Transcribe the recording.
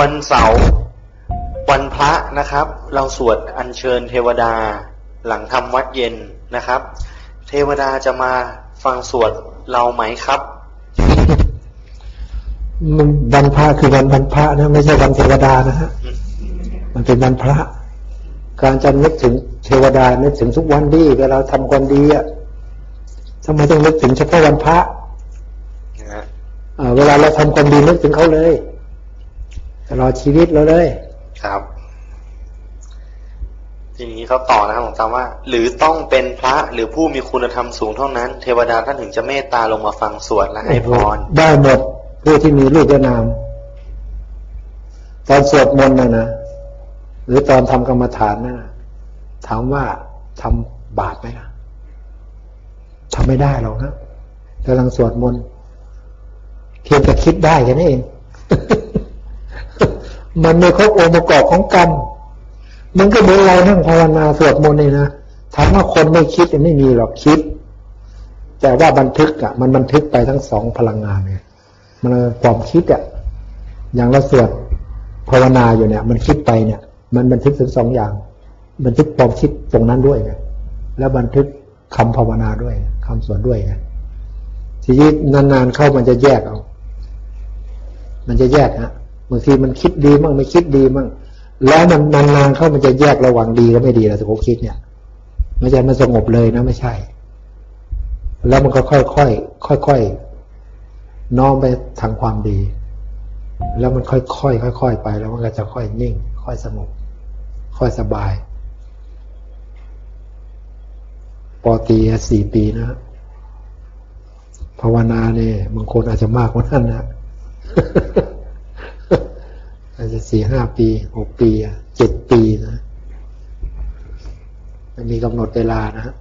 วันเสาร์วันพระนะครับ เราสวดอัญเชิญเทวดาหลังทำวัดเย็นนะครับ เทวดาจะมาฟังสวดเราไหมครับมันวันพระคือวันวันพระนะไม่ใช่วันเทวดานะฮะมันเป็นวันพระ การจะนึกถึงเทวดานึกถึงทุกวันดีเวลาทำความดีอะทำไมต้องนึกถึงเฉพาะวันพระนะฮะอ่าเวลาเราทำความดีนึกถึงเขาเลย ตลอดชีวิตเราเลย ครับ ทีนี้เขาต่อนะครับผมตามว่า หรือต้องเป็นพระหรือผู้มีคุณธรรมสูงเท่านั้น เทวดาท่านถึงจะเมตตาลงมาฟังสวดและให้พรได้หมดผู้ที่มีรูปและนาม ตอนสวดมนต์นะนะหรือตอนทำกรรมฐานนะถามว่าทำบาปไหมนะทำไม่ได้หรอกนะกำลังสวดมนต์เพียงแต่คิดได้แค่นั้นเอง มันไม่ครบองค์ประกอบของกรรมมันก็เหมือนเรานั่งภาวนาสวดมนต์นี่นะถามว่าคนไม่คิดไม่มีหรอกคิด แต่ว่าบันทึกอะ มันบันทึกไปทั้งสองพลังงานไงมันความคิดอะอย่างเราสวดภาวนาอยู่เนี่ย มันคิดไปเนี่ย มันบันทึกถึงสองอย่าง บันทึกความคิดตรงนั้นด้วยไงแล้วบันทึกคำภาวนาด้วยคำสวดด้วยไงทีนี้นานๆเข้ามันจะแยกเอา มันจะแยกฮะ บางทีมันคิดดีมั่งไม่คิดดีมั่งแล้วมันนานๆเข้ามันจะแยกระหว่างดีกับไม่ดีแล้วสมมติคิดเนี่ยไม่ใช่มันสงบเลยนะไม่ใช่ แล้วมันก็ค่อยๆค่อยๆน้อมไปทางความดี แล้วมันค่อยๆค่อยๆไป แล้วมันก็จะค่อยนิ่ง ค่อยสงบค่อยสบายปอตีสี่ปีนะภาวนาเนี่ยบางคนอาจจะมากกว่านั้นนะ สี่ห้าปีหกปีเจ็ดปีนะมันมีกำหนดเวลานะ